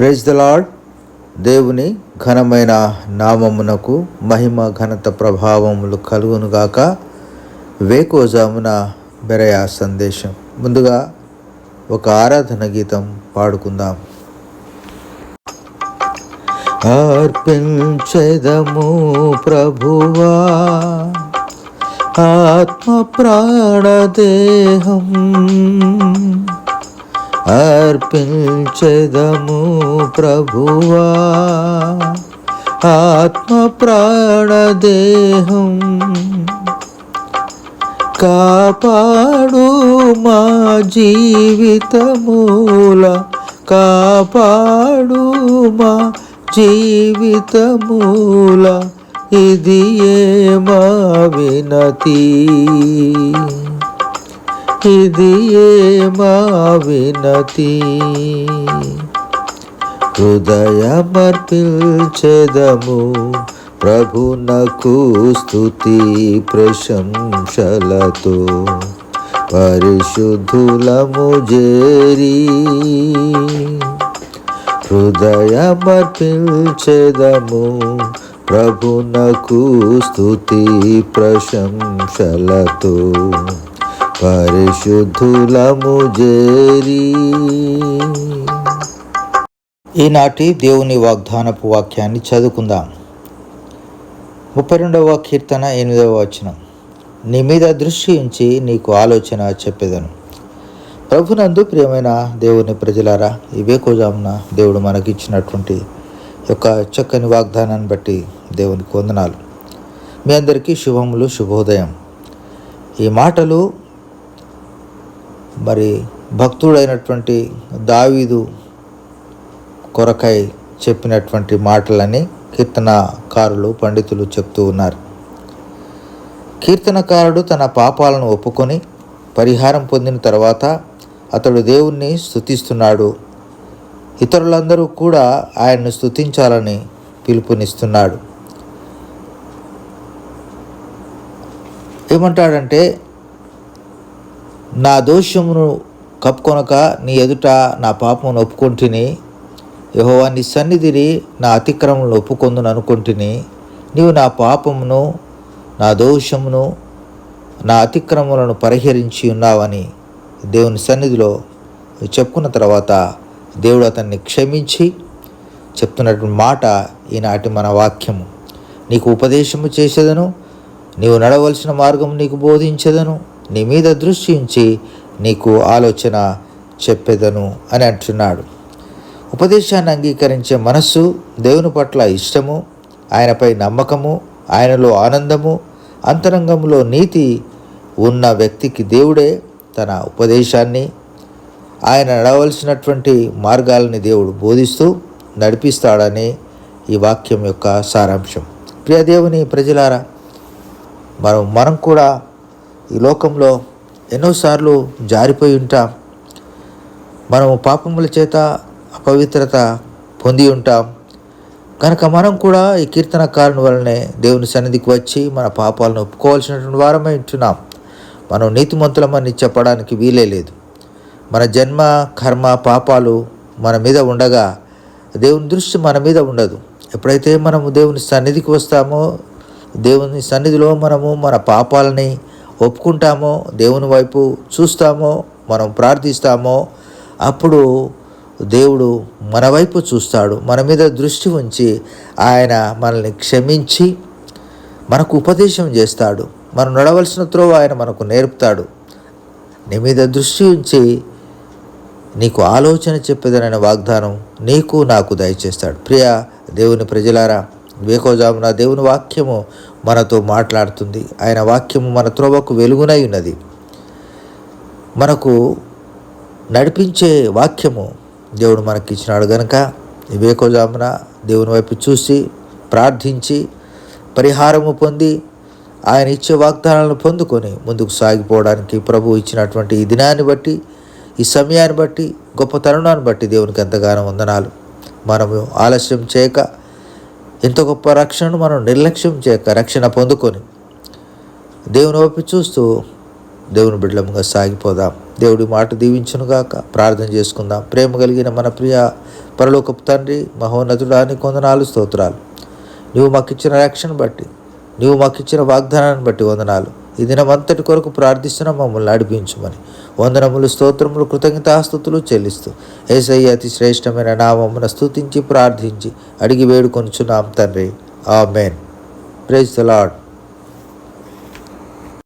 Praise the lord దేవుని ఘనమైన నామమునకు మహిమ ఘనత ప్రభావములు కలుగునుగాక వేకోజామున బెరయా సందేశం. ముందుగా ఒక ఆరాధన గీతం పాడుకుందాం. అర్పించదము ప్రభువా ఆత్మ ప్రాణదేహం అర్పించెదము ప్రభువా. ఆత్మ ప్రాణదేహం కాపాడు మా జీవితమూల. కాపాడు మా జీవితమూల. ఇది ఏ మా వినతి? ఇది ఏ మా వినతి హృదయమర్పిల్చెదము ప్రభునకు స్థుతి ప్రశంసలతో. పరిశుద్ధులము జేరి హృదయమర్పిల్చెదము ప్రభునకు స్థుతి ప్రశంసలతో. పరిశుద్ధులము జేరి. ఈనాటి దేవుని వాగ్దానపు వాక్యాన్ని చదువుకుందాం. ముప్పై రెండవ కీర్తన ఎనిమిదవ వచనం. నీ మీద దృష్టి ఉంచి నీకు ఆలోచన చెప్పేదను. ప్రభునందు ప్రియమైన దేవుని ప్రజలారా ఈ వేకోజామున దేవుడు మనకిచ్చినటువంటి యొక్క చక్కని వాగ్దానాన్ని బట్టి దేవునికి వందనాలు. మీ అందరికీ శుభములు శుభోదయం. ఈ మాటలు మరి భక్తుడైనటువంటి దావీదు కొరకై చెప్పినటువంటి మాటలని కీర్తనకారులు పండితులు చెప్తూ ఉన్నారు. కీర్తనకారుడు తన పాపాలను ఒప్పుకొని పరిహారం పొందిన తర్వాత అతడు దేవుణ్ణి స్థుతిస్తున్నాడు ఇతరులందరూ కూడా ఆయన్ను స్థుతించాలని పిలుపునిస్తున్నాడు. ఏమంటాడంటే నా దోషమును కప్పుకొనక నీ ఎదుట నా పాపమును ఒప్పుకొంటిని. యహోవా నీ సన్నిధిని నా అతిక్రమంలో ఒప్పుకొందును అనుకుంటుని. నీవు నా పాపమును నా దోషమును నా అతిక్రమలను పరిహరించి ఉన్నావని దేవుని సన్నిధిలో చెప్పుకున్న తర్వాత దేవుడు అతన్ని క్షమించి చెప్తున్నటువంటి మాట ఈనాటి మన వాక్యము. నీకు ఉపదేశము చేసేదను నీవు నడవలసిన మార్గం నీకు బోధించదను. నీ మీద దృష్టి ఉంచి నీకు ఆలోచన చెప్పేదను అని అంటున్నాడు. ఉపదేశాన్ని అంగీకరించే మనస్సు దేవుని పట్ల ఇష్టము ఆయనపై నమ్మకము ఆయనలో ఆనందము అంతరంగంలో నీతి ఉన్న వ్యక్తికి దేవుడే తన ఉపదేశాన్ని. ఆయన నడవలసినటువంటి మార్గాలని దేవుడు బోధిస్తూ నడిపిస్తాడని ఈ వాక్యం యొక్క సారాంశం. ప్రియదేవుని ప్రజలారా మనం మనం కూడా ఈ లోకంలో ఎన్నోసార్లు జారిపోయి ఉంటాం. మనము పాపముల చేత అపవిత్రత పొంది ఉంటాం. కనుక మనం కూడా ఈ కీర్తనకారుని వలనే దేవుని సన్నిధికి వచ్చి మన పాపాలను ఒప్పుకోవాల్సినటువంటి వారమే ఉంటున్నాం. మనం నీతిమంతులమని చెప్పడానికి వీలే లేదు. మన జన్మ కర్మ పాపాలు మన మీద ఉండగా దేవుని దృష్టి మన మీద ఉండదు. ఎప్పుడైతే మనము దేవుని సన్నిధికి వస్తామో దేవుని సన్నిధిలో మనము మన పాపాలని ఒప్పుకుంటామో దేవుని వైపు చూస్తామో మనం ప్రార్థిస్తామో అప్పుడు దేవుడు మన వైపు చూస్తాడు. మన మీద దృష్టి ఉంచి ఆయన మనల్ని క్షమించి మనకు ఉపదేశం చేస్తాడు. మనం నడవలసిన త్రోవ ఆయన మనకు నేర్పుతాడు. నీ మీద దృష్టి ఉంచి నీకు ఆలోచన చెప్పేదనైన వాగ్దానం నీకు నాకు దయచేస్తాడు. ప్రియ దేవుని ప్రజలారా వేకోజామున దేవుని వాక్యము మనతో మాట్లాడుతుంది. ఆయన వాక్యము మన త్రోవకు వెలుగునై ఉన్నది. మనకు నడిపించే వాక్యము దేవుడు మనకి ఇచ్చినాడు గనుక ఈ దేవుని వైపు చూసి ప్రార్థించి పరిహారము పొంది ఆయన ఇచ్చే వాగ్దానాలను పొందుకొని ముందుకు సాగిపోవడానికి ప్రభు ఇచ్చినటువంటి ఈ దినాన్ని బట్టి ఈ సమయాన్ని బట్టి గొప్ప తరుణాన్ని బట్టి దేవునికి ఎంతగానో వందనాలు. మనము ఆలస్యం చేయక ఇంత గొప్ప రక్షణను మనం నిర్లక్ష్యం చేయక రక్షణ పొందుకొని దేవుని ఓపి చూస్తూ దేవుని బిడ్డలముగా సాగిపోదాం. దేవుడి మాట దీవించునుగాక ప్రార్థన చేసుకుందాం. ప్రేమ కలిగిన మన ప్రియ పరలోకపు తండ్రి మహోన్నతుడాని కొందనాలు స్తోత్రాలు. నువ్వు మాకు ఇచ్చిన రక్షణ బట్టి నువ్వు మాకు ఇచ్చిన వాగ్దానాన్ని బట్టి వందనాలు. ఈ దినమంతటి కొరకు ప్రార్థిస్తున్న మమ్మల్ని నడిపించమని. వందనములు స్తోత్రములు కృతజ్ఞతాస్థుతులు చెల్లిస్తూ ఏసయ్య అతి శ్రేష్టమైన నామమున స్థుతించి ప్రార్థించి అడిగి వేడుకొనుచున్నాం తండ్రి. ఆ మేన్ ప్రేజ్ ద లాడ్